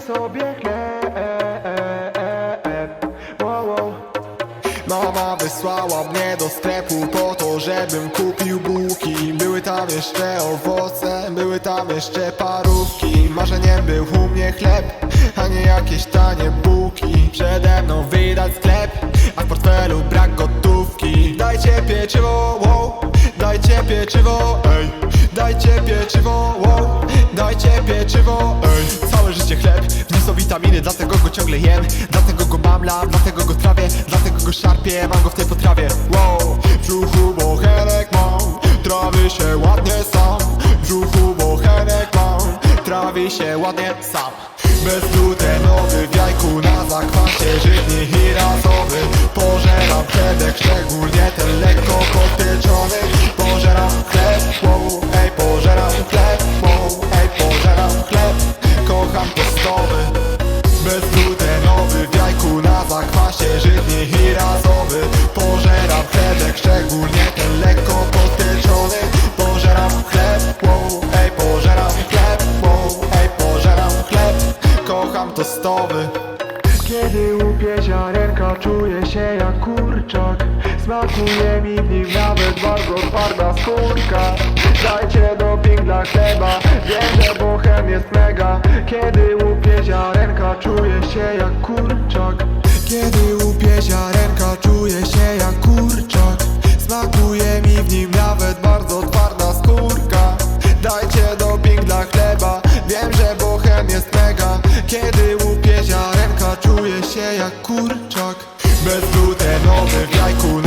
Sobie chleb. Wow, wow. Mama wysłała mnie do sklepu po to, żebym kupił bułki. Były tam jeszcze owoce, były tam jeszcze parówki. Marzeniem był u mnie chleb, a nie jakieś tanie bułki. Przede mną widać sklep, a w portfelu brak gotówki. Dajcie pieczywo, wow, dajcie pieczywo, ej. Dajcie pieczywo, wow, dajcie pieczywo, ej będzie chleb W są witaminy, dlatego go ciągle jem. Dlatego go mamla, dlatego go trawię Dlatego go szarpię, mam go w tej potrawie. Wow, w brzuchu bochenek mam Trawy się ładnie sam. W brzuchu bochenek mam Trawi się ładnie sam. Bezglutenowy w jajku na zakwasie Żywny i razowy. Pożeram przedek, szczególnie ten żytni i razowy Pożeram chlebek, szczególnie ten lekko postyczony Pożeram chleb, wow, ej, pożeram chleb, wow, ej, pożeram chleb. Kocham tostowy kiedy łupię ziarenka, czuję się jak kurczak. Smakuje mi w nim nawet bardzo twarda skórka. Dajcie doping dla chleba, wiem, że bochem jest mega. Kiedy łupię ziarenka, czuję się jak kurczak. Kiedy łupię ziarenka czuję się jak kurczak. Smakuje mi w nim nawet bardzo twarda skórka. Dajcie doping dla chleba, wiem, że bochem jest mega. Kiedy łupię ziarenka czuję się jak kurczak. Bezglutenowy w jajku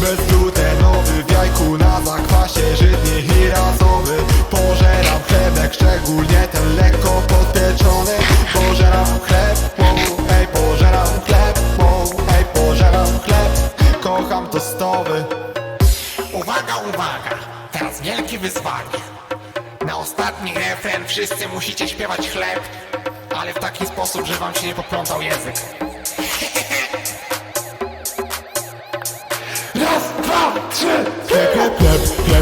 Bezglutenowy w jajku na zakwasie Żydnie razowy Pożeram chlebek, szczególnie ten lekko poteczony Pożeram chleb, wow, ej, pożeram chleb, wow, ej, pożeram chleb. Kocham tostowy Uwaga, uwaga, teraz wielkie wyzwanie. Na ostatni refren wszyscy musicie śpiewać chleb ale w taki sposób, że wam się nie poplątał język.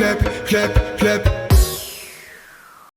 clap, clap, clap.